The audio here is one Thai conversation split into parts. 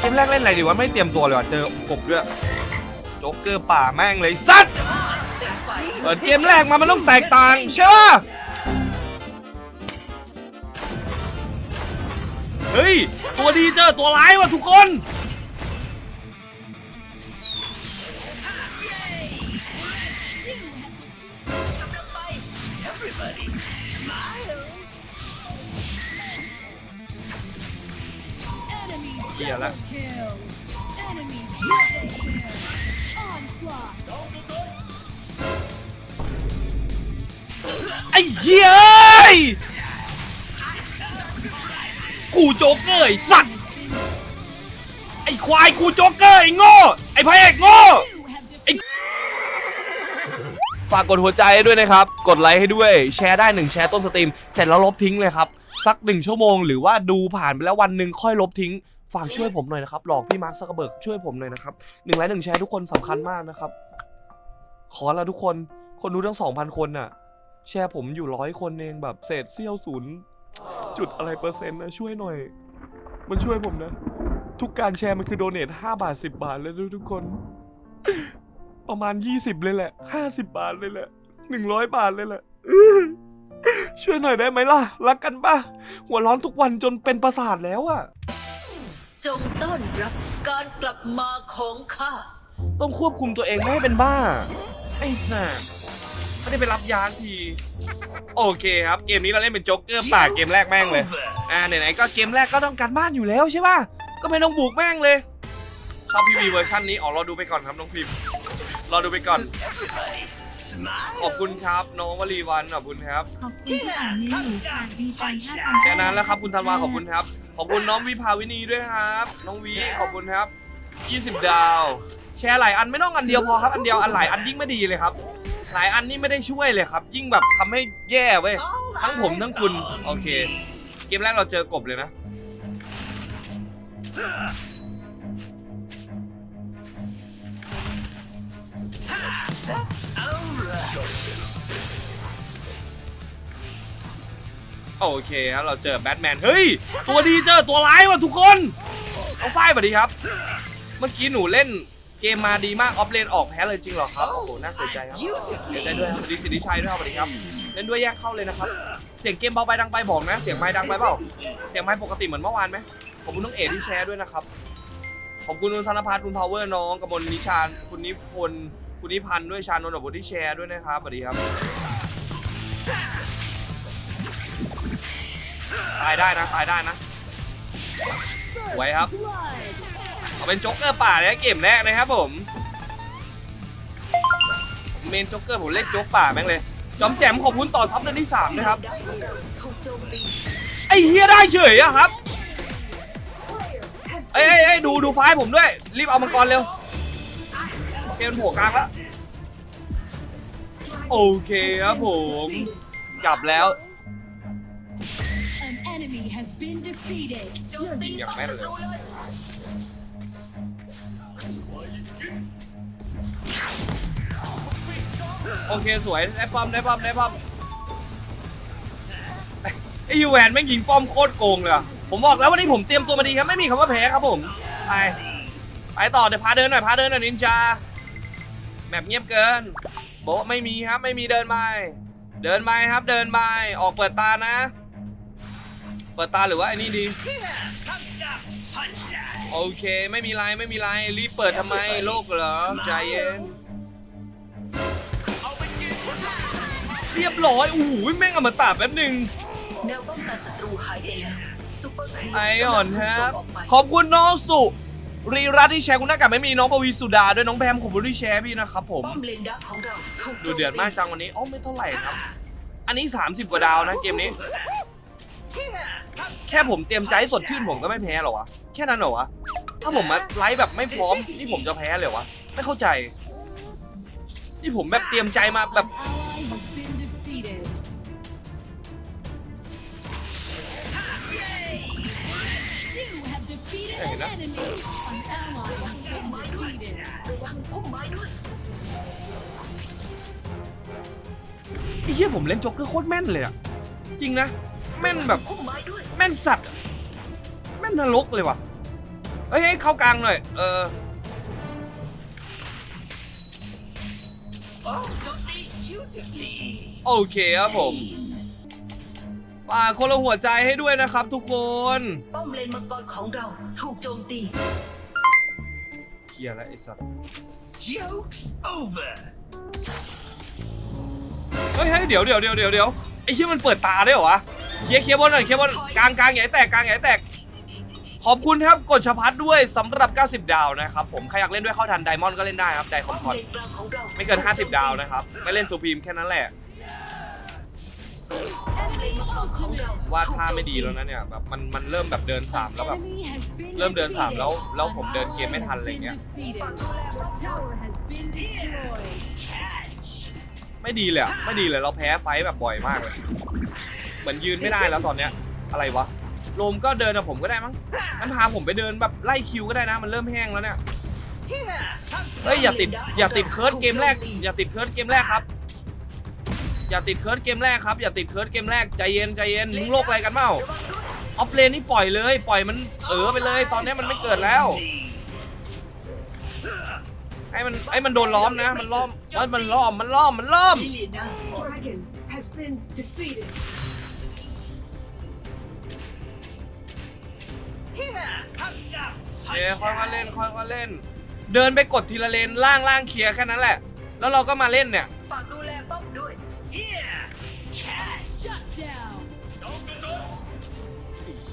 เกมแรกเล่นอะไรดีวะไม่เตรียมตัวเลยว่ะเจอกบด้วยโจ๊กเกอร์ป่าแม่งเลยสัตว์เปิดเกมแรกมามันต้องแตกต่างใช่ปะเฮ้ย ตัวดีเจอตัวร้ายว่ะทุกคน Enemy Iya lah. double kill. Enemy triple kill. Onslaught. ไอ้เหี้ยกูโจ๊กเกอร์ไอ้สัตว์ไอ้ควายกูโจ๊กเกอร์ไอ้โง่ไอ้พระเอกโง่ฝากกดหัวใจให้ด้วยนะครับ กดไลค์ให้ด้วย แชร์ได้หนึ่งแชร์ต้นสตรีม เสร็จแล้วลบทิ้งเลยครับ สักหนึ่งชั่วโมงหรือว่าดูผ่านไปแล้ววันหนึ่งค่อยลบทิ้ง ฝากช่วยผมหน่อยนะครับหลอกพี่มาร์คซักเบิร์กช่วยผมหน่อยนะครับหนึ่งไลค์หนึ่งแชร์ทุกคนสำคัญมากนะครับ ขอละทุกคนคนดูทั้งสองพันคนน่ะ แชร์ผมอยู่ร้อยคนเองแบบเศษเสี้ยวศูนย์จุดอะไรเปอร์เซ็นต์นะช่วยหน่อย มันช่วยผมนะ ทุกการแชร์มันคือโดเนท5บาท10บาทเลยทุกคน ประมาณ20เลยแหละ50บาทเลยแหละ100บาทเลยแหละช่วยหน่อยได้ไหมล่ะ รักกันป่ะหัวร้อนทุกวันจนเป็นประสาทแล้วอะ จงต้อนรับการกลับมาของข้า ต้องควบคุมตัวเองไม่ให้เป็นบ้า ไอ้สัสไม่ได้ไปรับยาที โอเคครับ เกมนี้เราเล่นเป็นโจ๊กเกอร์ป่าเกมแรกแม่งเลย อ่าไหนๆก็เกมแรกก็ต้องการบ้านอยู่แล้วใช่ป่ะ ก็ไม่ต้องบุกแม่งเลย ชอบพีวีเวอร์ชันนี้ อ๋อรอดูไปก่อนครับน้องพิมพ์รอดูไปก่อน ขอบคุณครับ น้องวลีวันขอบคุณครับ ขอบคุณที่อ่านเมนูค่ะดีใจห้าพันแค่นั้นแล้วครับคุณธันวาขอบคุณครับ ขอบคุณน้องวิภาวินีด้วยครับ น้องวีขอบคุณครับ 20 ดาว แชร์หลายอันไม่ต้องอันเดียวพอครับอันเดียวอันหลายอันยิ่งไม่ดีเลยครับ หลายอันนี่ไม่ได้ช่วยเลยครับ ยิ่งแบบทำให้แย่เว้ยทั้งผมทั้งคุณโอเค เกมแรกเราเจอกบเลยนะ โอเคครับเราเจอแบทแมน เฮ้ย ตัวดีเจอตัวร้ายว่ะทุกคนน้อายสวัสดีครับ เมื่อกี้หนูเล่นเกมมาดีมากออฟเลนออกแพ้เลยจริงเหรอครับ โอ้โหน่าเสียใจครับเสียใจด้วยครับดีสิริชัยด้วยครับสวัสดีครับ เล่นด้วยแยกเข้าเลยนะครับ เสียงเกมเบาไปดังไปบอกนะ เสียงไม้ดังไปเปล่า เสียงไม้ปกติเหมือนเมื่อวานไหมขอบคุณน้องเอ๋ที่แชร์ด้วยนะครับ ขอบคุณคุณธนพัฒน์คุณพาวเวอร์น้องกมลนิชานคุณนิพนธ์ คุณนิพันธ์ด้วยชานนท์กับบุที่แชร์ด้วยนะครับสวัสดีครับตายได้นะตายได้นะสวครับเอาเป็นโจ๊กเกอร์ป่าเลยเกมแรกนะครับผมเมนโจ๊กเกอร์ผมเล่นโจ๊กป่าแม่งเลยจอมแจมขอบคุณต่อซับเดือนที่สามนะครับไอ้เฮียได้เฉยอะครับเอ้ยเอ้ยเอ้ดูดูไฟผมด้วย รีบเอามังกรเร็ว เกมโผล่กลางแล้วโอเคครับผมกลับแล้ว An enemy has been defeated. โจมตีอย่างต่อแม่นศัเลยตรูเลยโอเคสวยได้ป้อมได้ป้อมได้ป้อมไอ้ยูแวนแม่งยิงป้อมโคตรโกงเลยอะผมบอกแล้ววันนี้ผมเตรียมตัวมาดีครับไม่มีคำว่าแพ้ครับผมไปไปต่อเดี๋ยวพาเดินหน่อยพาเดินหน่อยนินจา แมปเงียบเกิน โบะไม่มีครับไม่มีเดินไปเดินไปครับเดินไปออกเปิดตานะ เปิดตาหรือว่าไอ้นี่ดี โอเคไม่มีไรไม่มีไรรีบเปิดทำไมโลกเหรอใจเย็นเรียบร้อยโอ้โหแม่งเอามาตาแป๊บหนึ่งแนวป้องกันศัตรูหายไปแล้วซุปเปอร์ครีปไอออนครับส่งออกไปขอบคุณน้องสุ รีรัตน์ที่แชร์คุณหน้ากากไม่มีน้องปวีสุดาด้วยน้องแพมขอบคุณที่แชร์พี่นะครับผมป้อมเลนดักของเราถูกโจดูเดือดมากจังวันนี้อ๋อไม่เท่าไหร่ครับ อันนี้ 30 กว่าดาวนะเกมนี้ แค่ผมเตรียมใจให้สดชื่นผมก็ไม่แพ้หรอวะแค่นั้นเหรอวะถ้าผมมาไลฟ์แบบไม่พร้อมนี่ผมจะแพ้เลยเหรอวะไม่เข้าใจ นี่ผมแบบเตรียมใจมาแบบ An ally has been defeated. You have defeated Hey, an that- enemy. ระวังพุ่มไม้ด้วยไอ้เหี้ยผมเล่นโจ๊กเกอร์โคตรแม่นเลยอะจริงนะ แม่นแบบพุ่มไม้ด้วยแม่นสัตว์อะแม่นนรกเลยว่ะเฮ้ยเฮ้ยเข้ากลางหน่อย เออโอเคครับผมฝากคนละหัวใจให้ด้วยนะครับทุกคน ป้อมเลนมังกรของเราถูกโจมตี เคลียร์แล้วไอ้สัตว์ Joke's over. เฮ้ยเฮ้ยเดี๋ยวเดี๋ยวเดี๋ยวเดี๋ยวเดี๋ยวไอ้ที่มันเปิดตาได้เหรอวะเคลียร์เคลียร์บอลหน่อยเคลียร์บอลกลางกลางใหญ่แตกกลางใหญ่แตก ขอบคุณครับกดชพัดด้วยสำหรับ 90 ดาวนะครับผมใครอยากเล่นด้วยเข้าทันไดมอนด์ก็เล่นได้ครับไดคอป้อมมคอนเลนกลางของเราไม่เกิน 50 ดาวนะครับไม่เล่นซูพรีมแค่นั้นแหละ ป้อมเลนมังกรของเราว่าท่าไม่ดีแล้วนะเนี่ยแบบมันมันเริ่มแบบเดินสามแล้วแบบ เริ่มเดินสามแล้วแล้วผมเดินเกมไม่ทันอะไรเงี้ยไม่ดีเลยอะไม่ดีเลยเราแพ้ไฟแบบบ่อยมากเลย เหมือนยืนไม่ได้แล้วตอนเนี้ย อะไรวะโลมก็เดินกับผมก็ได้มั้งงั้นพาผมไปเดินแบบไล่คิวก็ได้นะ มันเริ่มแห้งแล้วเนี่ยเฮ้ยอย่าติดอย่าติดเคิร์ดเกมแรก อย่าติดเคิร์ดเกมแรกครับ อย่าติดเคิร์ดเกมแรกครับอย่าติดเคิร์ดเกมแรกใจเย็นใจเย็นมึงโลกอะไรกันเปล่าออฟเลนนี่ปล่อยเลย ปล่อยมันเออไปเลย ตอนนี้มันไม่เกิดแล้วไอ้มันไอ้มันโดนล้อมนะ มันล้อมเอ้ยมันล้อมมันล้อมมันล้อมลิลินะ Dragon has been defeated. เอ้ค่อยๆเล่นค่อยๆเล่น เดินไปกดทีละเลนล่างล่างเคลียร์แค่นั้นแหละ แล้วเราก็มาเล่นเนี่ย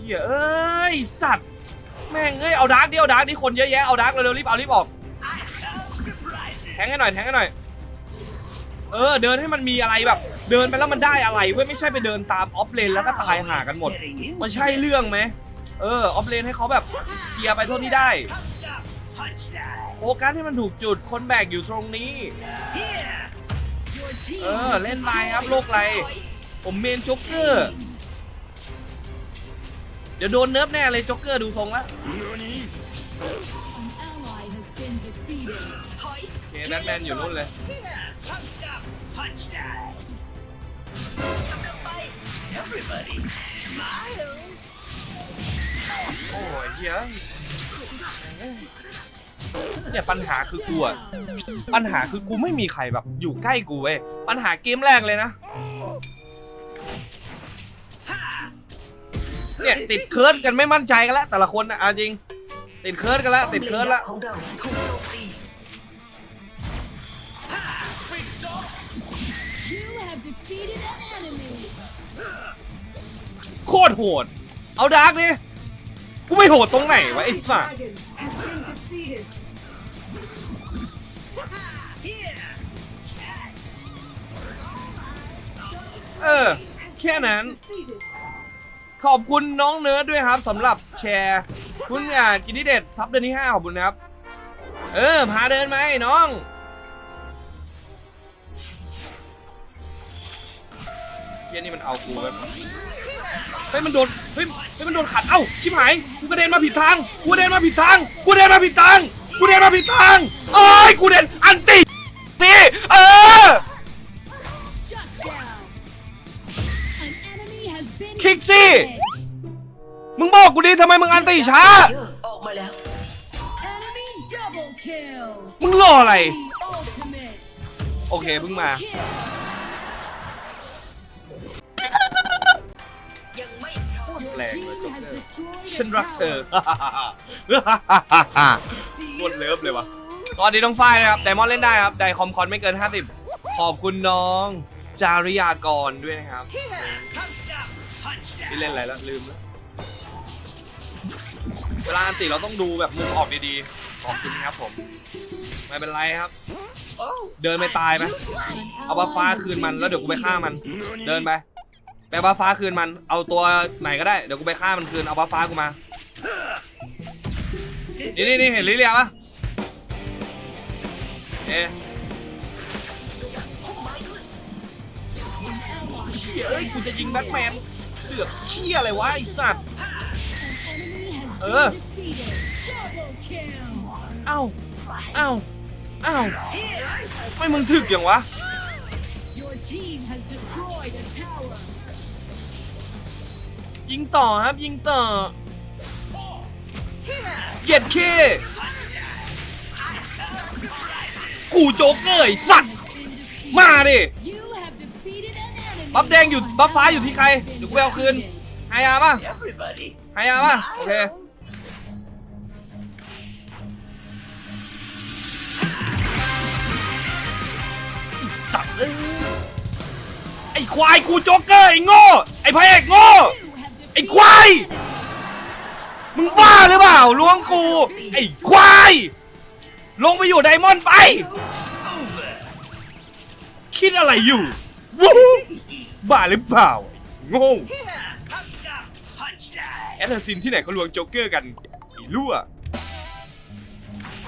ไอ้ยเอ้ยสัตว์แม่งเอ้ยเอาดาร์กดิเอาดาร์กดิคนเยอะแยะเอาดาร์กเร็วๆรีบเอารีบออกแทงให้หน่อยแทงให้หน่อยเออเดินให้มันมีอะไรแบบ เดินไปแล้วมันได้อะไรเว้ยไม่ใช่ไปเดินตามออฟเลนแล้วก็ตายห่ากันหมดมันใช่เรื่องไหมเออออฟเลนให้เขาแบบเคลียร์ไปเท่านี้ได้โฟกัสให้มันถูกจุดคนแบกอยู่ตรงนี้ เออ เล่นไปครับโลกไร ผมเมนจ็อกเกอร์ เดี๋ยวโดนเนิร์ฟแน่เลยจ็อกเกอร์ดูทรงละ An ally has been defeated. ถอยโอเคแบทแมนอยู่นู่นเลยกำลังไป Everybody, smile. โอ้ยเฮียเนี่ยปัญหาคือกูอะปัญหาคือกูไม่มีใครแบบอยู่ใกล้กูเว้ยปัญหาเกมแรกเลยนะ เนี่ย ติดเคิร์ดกันไม่มั่นใจกันแล้วแต่ละคนนะเอาจริง ติดเคิร์ดกันแล้วติดเคิร์ดแล้วของเราถูกโจมตี You have defeated an enemy. โคตรโหด เอาดาร์กดิกูไม่โหดตรงไหนวะไอ้สัส Dragon has been defeated. เออ แค่นั้น Defeated. ขอบคุณน้องเนิร์ดด้วยครับสำหรับแชร์ คุณอ่ากินที่เด็ดซับเดือนที่ 5 ขอบคุณนะครับ เออ พาเดินไหมน้อง เฮียนี่มันเอากูแบบเฮ้ยมันโดนเฮ้ยเฮ้ยมันโดนขัด เอ้า ชิบหาย กูกระเด็นมาผิดทาง กูกระเด็นมาผิดทาง กูกระเด็นมาผิดทาง กูกระเด็นมาผิดทางเอ้ย กูเด็นอันติตีเออ has been Kixi! defeated. มึงบอกกูดิทำไมมึงอันติช้าอะอกมาแล้ว Enemy double kill. มึงรออะไร The ultimate. โอเคเพิ่งมา Kill. ยังไม่พร้อม Your แรงเลยจ็อก has เกอร์ destroyed ฉันรักเธอ tower. โคตรเลิฟเลยวะ สวัสดีน้องฝ้ายนะครับ ไดมอนเล่นได้ครับ ไดคอมคอนไม่เกิน 50 ขอบคุณน้อง จาริยากรด้วยนะครับ ที่เล่นอะไรแล้วลืมแล้ว เวลาอันติเราต้องดูแบบมุมออกดีๆ ขอบคุณครับผม ไม่เป็นไรครับ เดินไปตายไหมเอาบัฟฟ้าคืนมันแล้วเดี๋ยวกูไปฆ่ามัน เดินไปไปบัฟฟ้าคืนมัน เอาตัวไหนก็ได้ เดี๋ยวกูไปฆ่ามันคืน เอาบัฟฟ้ากูมา นี่นี่นี่เห็นลิเลียปะเอ๊ะเชี่ยเอ้ยกูจะยิงแบทแมน สือกเชี่ยอะไรวะไอสัตว์ An enemy has been Uh. defeated. Double kill. เอ้า เอ้า เอ้า ไม่มึงถึกอย่างวะ Your team has destroyed a tower. ยิงต่อครับยิงต่อเกลียดเคกูโจ๊กเกอร์ไอ้สัตว์ มาดิ บัฟแดงอยู่บัฟฟ้าอยู่ที่ใครเดี๋ยวกูไปเอาคืนไฮยาป่ะ Everybody. ไฮยาป่ะโอเคสัตว์ไอ้ควายกูโจ๊กเกอร์ไอ้โง่ไอ้พระเอกโง่ไอ้ควายมึงบ้าหรือเปล่าล้วงกูไอ้ควายลงไปอยู่ไดมอนด์ไป คิดอะไรอยู่ วู้บ้าหรือเปล่าไอ้โง่ Here. Punch time. แอดเทอร์ซินที่ไหนเขาลวงโจ๊กเกอร์กันไอ้รั่ว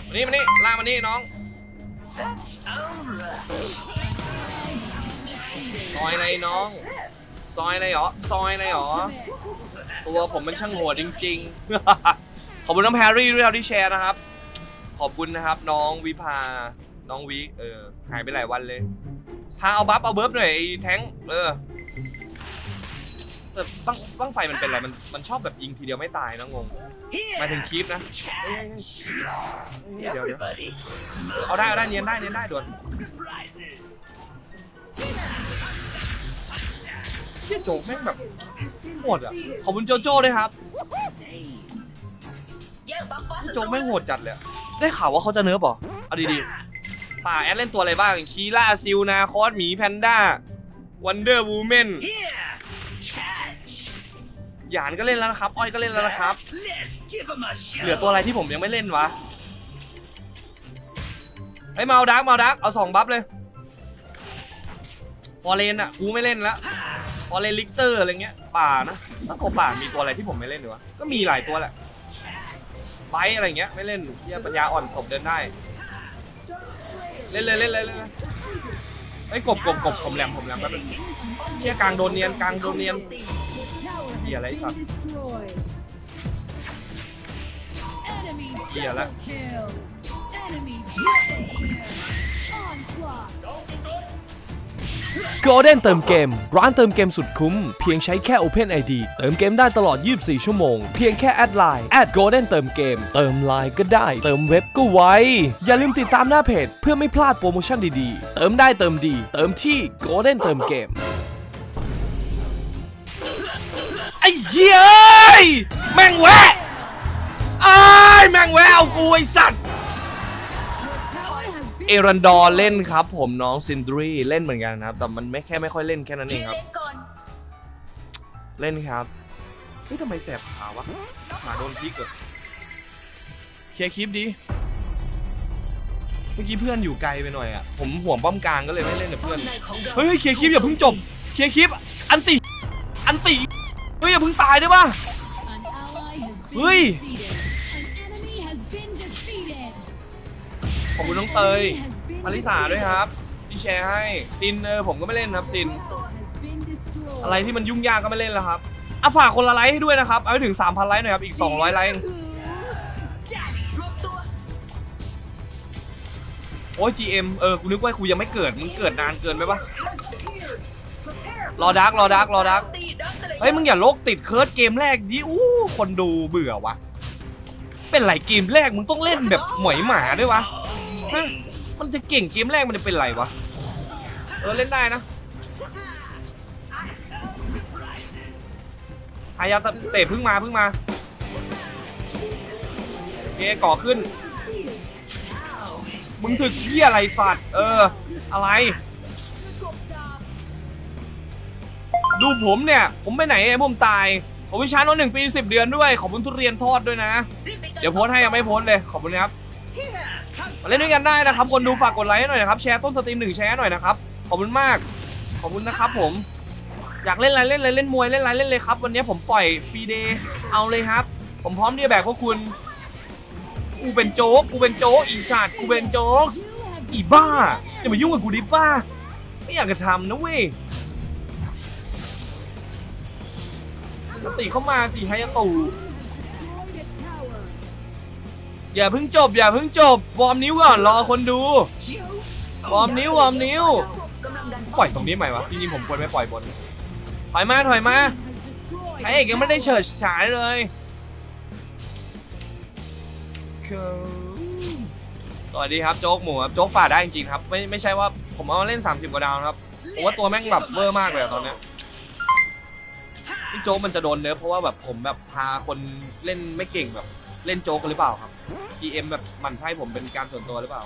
มานี่มานี่ลากมานี่น้อง Such over. ซอยอะไรน้อง ซอยอะไรหรอ ซอยอะไรหรอ ultimate. ตัวผมมันช่างโหดจริง ๆ ขอบคุณน้องแพรรี่ด้วยครับที่แชร์นะครับ ขอบคุณนะครับ น้องวิภา น้องวิ เออ หายไปหลายวันเลย พาเอาบัฟเอาเบิร์ฟหน่อยไอ้แท้งเออแต่บ้างบ้างไฟมันเป็นอะไรมันมันชอบแบบยิงทีเดียวไม่ตายนะงงหมายถึงคีปนะเฮ้ยเดี๋ยวเดี๋ยวเอาได้เอาได้เนียนได้เนียนได้ด่วนเชี่ยโจกแม่งแบบ Has been โหดอะขอบคุณโจโจ้ด้วยครับโจกแม่งโหดจัดเลยได้ข่าวว่าเขาจะเนิร์ฟเหรอเอาดีๆ ป่าแอดเล่นตัวอะไรบ้าง คีล่าซิลนาคอสหมีแพนด้าวันเดอร์วูแมนหยานก็เล่นแล้วนะครับ อ้อยก็เล่นแล้วนะครับ เหลือตัวอะไรที่ผมยังไม่เล่นวะไอ้เมาดักเมาดักเอาสองบัฟเลยฟอเรนอะกูไม่เล่นล้วฟอเรนลิกเตอร์อะไรเงี้ย ป่านะแล้วตัวป่ามีตัวอะไรที่ผมไม่เล่นดีวะก็มีหลายตัวแหละไบท์อะไรเงี้ยไม่เล่นเฮียปัญญาอ่อนศพเดินได้ เล่นเลยเล่นเลยเล่นยไอ้กบกบกบผมแหลมผมแหลมแป๊บนึงเชี่ยกลางโดนเนียนกลางโดนเนียน เหี้ยอะไรครับเหี้ยละว Golden เติมเกม ร้านเติมเกมสุดคุ้ม เพียงใช้แค่ Open ID เติมเกมได้ตลอด 24 ชั่วโมง เพียงแค่แอดไลน์แอด Golden เติมเกม เติมไลน์ก็ได้ เติมเว็บก็ไว อย่าลืมติดตามหน้าเพจ เพื่อไม่พลาดโปรโมชั่นดีๆ เติมได้เติมดี เติมที่ Golden เติมเกม ไอ้เหี้ยแม่งแวะไอ้แม่งแวะเอากูไอ้สัตว์ เอรันดอร์เล่นครับ ผมน้องซินดรีเล่นเหมือนกันนะครับ แต่มันไม่แค่ไม่ค่อยเล่นแค่นั้นเองครับ เล่นครับเฮ้ยทำไมแสบขาวะขาโดนพลิกเหรอเคลียร์คลิปดีเมื่อกี้เพื่อนอยู่ไกลไปหน่อยอะผมห่วงป้อมกลางก็เลยไม่เล่นกับเพื่อนเฮ้ยเคลียร์คลิปอย่าเพิ่งจบเคลียร์คลิปอันติอันติเฮ้ยอย่าเพิ่งตายได้ปะ An ally has ขอบคุณน้องเตยมาริสาด้วยครับ ที่แชร์ให้ซินเออผมก็ไม่เล่นครับซิน อะไรที่มันยุ่งยากก็ไม่เล่นแล้วครับอะฝากคนละไลค์ให้ด้วยนะครับ เอาไปถึง 3,000 ไลค์หน่อยครับ อีก 200 ไลค์เองรวมตัวโอ้ย GM เออกูนึกว่ากูยังไม่เกิด มึงเกิดนานเกินไปปะรอดักรอดักรอดักตีดักเลเฮ้ย มึงอย่าโลกติดเคิร์ดเกมแรกดิอู้คนดูเบื่อวะ เป็นไรเกมแรกมึงต้องเล่นแบบหมอยหมาด้วยวะ ฮะมันจะเก่งเกมแรกมันจะเป็นไรวะ เออเล่นได้นะหายาเตะเพึ่งมาเพึ่งมาโอเคก่อขึ้น มึงถึกที่อะไรฝัดเออ อะไร ดูผมเนี่ย ผมไปไหนไอ้ผมตาย ผมวิชาโนหนึ่งปีสิบเดือนด้วย ขอบคุณทุเรียนทอดด้วยนะ เดี๋ยวโพสให้ยังไม่โพสเลย ขอบคุณครับ มาเล่นด้วยกันได้นะครับ คนดูฝากกดไลค์หน่อยนะครับ แชร์ต้นสตรีมหนึ่งแชร์หน่อยนะครับ ขอบคุณมาก ขอบคุณนะครับผม อยากเล่นอะไรเล่นเลยเล่นมวยเล่นอะไรเล่นเลยครับ วันนี้ผมปล่อยฟรีเดย์เอาเลยครับ ผมพร้อมที่จะแบกพวกคุณ กูเป็นโจ๊ก กูเป็นโจ๊ก อีสัตว์กูเป็นโจ๊ก อีบ้าจะมายุ่งกับกูดิป้า ไม่อยากจะทำนะเว้ยสติเข้ามาสิไฮยาตู อย่าเพิ่งจบอย่าเพิ่งจบวอร์มนิ้วก่อนรอคนดู วอร์มนิ้ววอร์มนิ้ว ปล่อยตรงนี้ใหม่วะจริงๆผมควรไม่ปล่อยบนถอยมาถอยมาพระเอกยังไม่ได้เฉิดฉายเลยสวัสดีครับโจ๊กหมูครับโจ๊กป่าได้จริงๆครับไม่ไม่ใช่ว่าผมเอามาเล่น 30 กว่าดาวนะครับผมว่าตัวแม่งแบบเวอร์มากเลยตอนเนี้ยพี่โจ๊กมันจะโดนเนื้อะเพราะว่าแบบผมแบบพาคนเล่นไม่เก่งแบบ เล่นโจ๊กกันหรือเปล่าครับ GM แบบหมันไส้ผมเป็นการส่วนตัวหรือเปล่า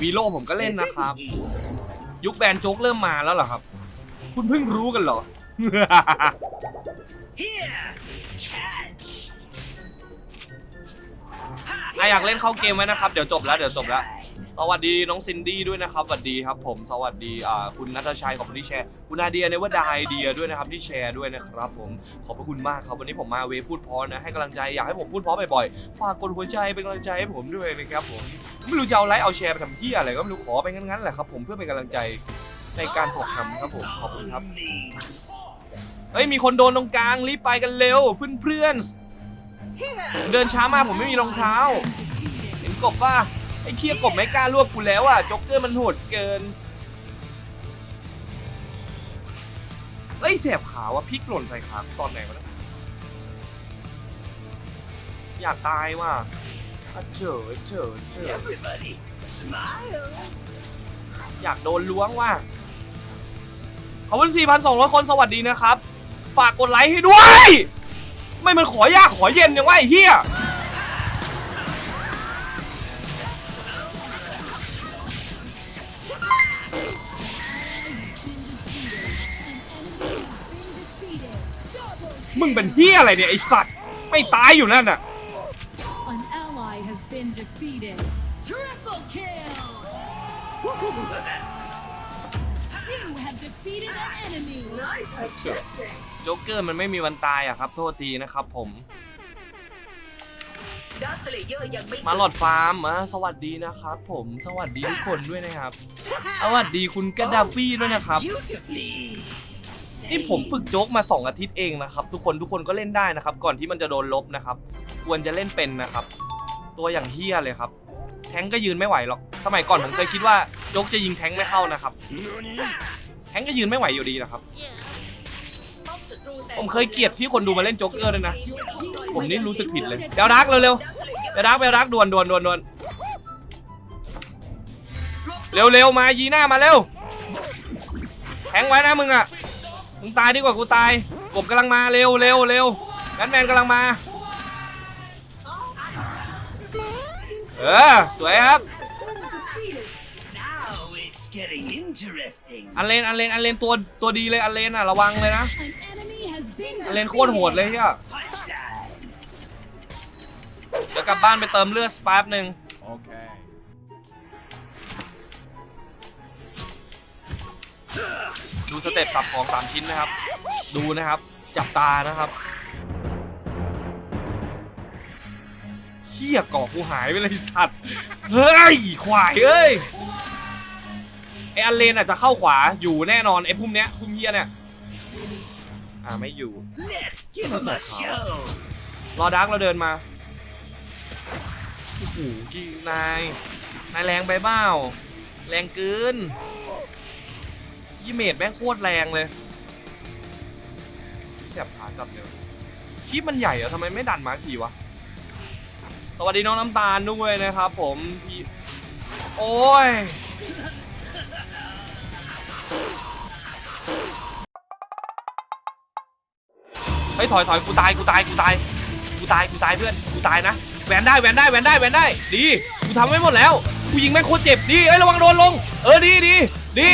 วีโร่ผมก็เล่นนะครับ ยุคแบนโจ๊กเริ่มมาแล้วเหรอครับ คุณเพิ่งรู้กันเหรอ Here, catch. อะอยากเล่นเข้าเกมไว้นะครับ เดี๋ยวจบแล้วเดี๋ยวจบแล้ว สวัสดีน้องซินดี้ด้วยนะครับสวัสดีครับผมสวัสดีอ่าคุณนัทชัยขอบคุณที่แชร์คุณนาเดียเนว่าดาไอเดียด้วยนะครับที่แชร์ด้วยนะครับผมขอบพระคุณมากครับวันนี้ผมมาเวพูดเพอนะให้กำลังใจอยากให้ผมพูดเพอบ่อยๆฝากกดหัวใจเป็นกำลังใจให้ผมด้วยนะครับผมไม่รู้จะเอาไลค์เอาแชร์ไปทำที่อะไรก็ไม่รู้ขอไปงั้นๆแหละครับผมเพื่อเป็นกำลังใจในการถกทำครับผมขอบคุณครับเฮ้ยมีคนโดนตรงกลางรีบไปกันเร็วเพื่อนๆเดินช้ามาผมไม่มีรองเท้า เห็นกบป่ะ ไอ้เคียกบไม่กล้ารวบกูแล้วอะจ็อกเกอร์มันโหดเกินเอ้ยเสียบขาว่าพลิกหล่นใส่ขาตอนไหนวะเนะอยากตายว่ะอะเจอเจอเจอ Everybody, smile. อยากโดนล้วงว่ะขอบคุณ 4,200 คนสวัสดีนะครับ ฝากกดไลค์ให้ด้วย ไม่มันขอยากขอเย็นยังวะไอ้เฮีย มึงเป็นเฮียอะไรเนี่ยไอสัตว์ไม่ตายอยู่นั่นอะ An ally has been defeated. Triple kill! You have defeated an enemy. Nice assisting. โจ๊กเกอร์มันไม่มีวันตายอะครับ โทษทีนะครับผมดาร์สเลเยอร์ยังไม่มาหลอดฟาร์มอะสวัสดีนะครับผม สวัสดีทุกคนด้วยนะครับ สวัสดีคุณกระดาฟี่ด้วยนะครับ Beautifully. นี่ผมฝึกโจ๊กมา 2 อาทิตย์เองนะครับ ทุกคนทุกคนก็เล่นได้นะครับ ก่อนที่มันจะโดนลบนะครับ ควรจะเล่นเป็นนะครับ ตัวอย่างเฮี้ยเลยครับ แทงก็ยืนไม่ไหวหรอก สมัยก่อนผมเคยคิดว่าโจ๊กจะยิงแทงไม่เข้านะครับ แทงก็ยืนไม่ไหวอยู่ดีนะครับ ผมเคยเกลียดที่คนดูมาเล่นโจ๊กเกอร์ด้วยนะ ผมนี่รู้สึกผิดเลยเดี๋ยวดักเร็วเร์ๆเดี๋ยวดักเดวดักด่วนด่วนด่วนด่วนเร็วเร็วๆมายีหน้ามาเร็วแทงไว้นะมึงอะ มึงตายดีกว่ากูตาย กบกำลังมาเร็วเร็วเร็วแบทแมนกำลังมา เออ สวยครับ getting interesting. อันเลนอันเลนอันเลนตัวตัวดีเลยอันเลนอะระวังเลยนะ An enemy has been อันเลนโคตรโหดเลย defeated. เฮีย Punch time. เดี๋ยวกลับบ้านไปเติมเลือดสปาร์ฟหนึ่ง ดูสเต็ปสับของสามชิ้นนะครับ ดูนะครับ จับตานะครับเฮียก่อกูหายไปเลยไอ้สัตว์ เฮ้ย ควายเอ้ย ไออันเลนอาจจะเข้าขวาอยู่แน่นอน ไอพุ่มเนี้ย พุ่มเฮียเนี่ย อ่าไม่อยู่ Let's give him a show. รอดักเราเดินมา โอ้โหกี่นาย นายแรงไปเปล่าแรงเกิน ยี่เมดแม่งโคตรแรงเลยเสียบขาจับเร็วชีพมันใหญ่เหรอทำไมไม่ดันมาทีวะ สวัสดีน้องน้ำตาลด้วยนะครับผมพี่โอ้ยเฮ้ยถอยถอยกูตายกูตายกูตายกูตายกูตายเพื่อนกูตายนะแหวนได้แหวนได้แหวนได้แหวนได้ ดีกูทำไว้หมดแล้วกูยิงแม่งโคตรเจ็บดีเอ้ยระวังโดนลง เออดีดีดี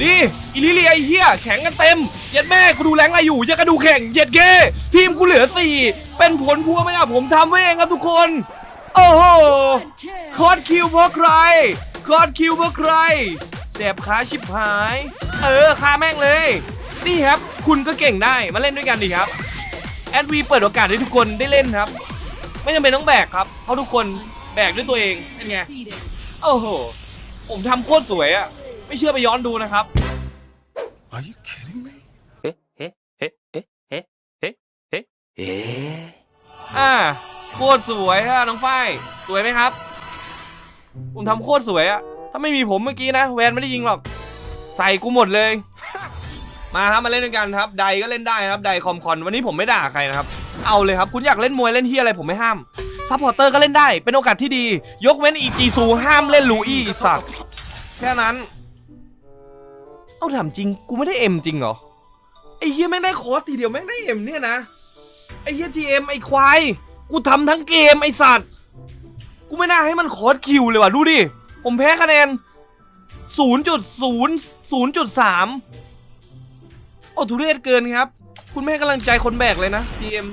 ดีอีลิเลียไอเหี้ยแข็งกันเต็ม เย็ดแม่กูดูแรงอะไรอยู่เยังกระดูแข่งเย็ดเก้ทีมกูเหลือสี่เป็นผลพวงมาจากผมทำไว้เองครับทุกคน โอ้โหคอร์ดคิวเพราะใครคอร์ดคิวเพราะใครเสียบขาชิบหาย เออคาแม่งเลย นี่ครับ คุณก็เก่งได้มาเล่นด้วยกันดีครับแอดวีเปิดโอกาสให้ทุกคนได้เล่นครับ ไม่จำเป็นต้องแบกครับ เพราะทุกคนแบกด้วยตัวเองเป็นไงโอ้โหผมทำโคตรสวยอะ ไม่เชื่อไปย้อนดูนะครับ Are you kidding me? อ่าโคตรสวยอะน้องฝ้ายสวยไหมครับผมทำโคตรสวยอะถ้าไม่มีผมเมื่อกี้นะแวนไม่ได้ยิงหรอก ใส่กูหมดเลย มาครับมาเล่นด้วยกันครับ ใดก็เล่นได้นะครับ ใดคอมคอนวันนี้ผมไม่ด่าใครนะครับ เอาเลยครับ คุณอยากเล่นมวยเล่นเฮียอะไรผมไม่ห้าม ซัพพอร์เตอร์ก็เล่นได้ เป็นโอกาสที่ดี ยกเว้นอีจีซูห้ามเล่นลูอี้ไอ้สัตว์แค่นั้น เอาถามจริง กูไม่ได้เอ็มจริงเหรอ ไอ้เฮียแม่งได้คอร์สทีเดียวแม่งได้เอ็มเนี่ยนะ ไอ้เฮียทีเอ็มไอ้ควาย กูทำทั้งเกมไอ้สัตว์ กูไม่น่าให้มันคอร์สคิวเลยว่ะ ดูดิ ผมแพ้คะแนน 0.0 0.3 โอ้ทุเรศเกินครับ คุณไม่กำลังใจคนแบกเลยนะ GM